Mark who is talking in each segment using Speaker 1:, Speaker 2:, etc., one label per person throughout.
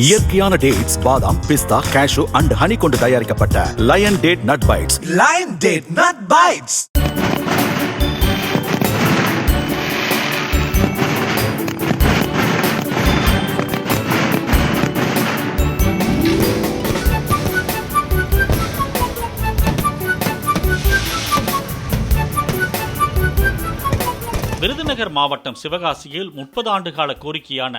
Speaker 1: இயற்கையான டேட்ஸ் பாதாம் பிஸ்தா cash and honey கொண்டு தயாரிக்கப்பட்ட lion date nut bites
Speaker 2: Lion Date Nut Bites.
Speaker 3: Virudhunagar மாவட்டம் சிவகாசியில் முப்பது ஆண்டுகால கோரிக்கையான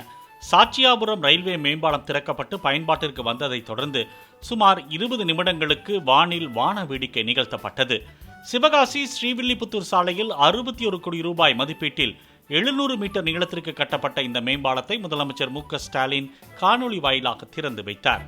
Speaker 3: சாட்சியாபுரம் ரயில்வே மேம்பாலம் திறக்கப்பட்டு பயன்பாட்டிற்கு வந்ததைத் தொடர்ந்து சுமார் இருபது நிமிடங்களுக்கு வானில் வான வேடிக்கை நிகழ்த்தப்பட்டது. சிவகாசி ஸ்ரீவில்லிபுத்தூர் சாலையில் அறுபத்தி ஒரு கோடி ரூபாய் மதிப்பீட்டில் எழுநூறு மீட்டர் நீளத்திற்கு கட்டப்பட்ட இந்த மேம்பாலத்தை முதலமைச்சர் மு ஸ்டாலின் காணொலி வாயிலாக திறந்து வைத்தார்.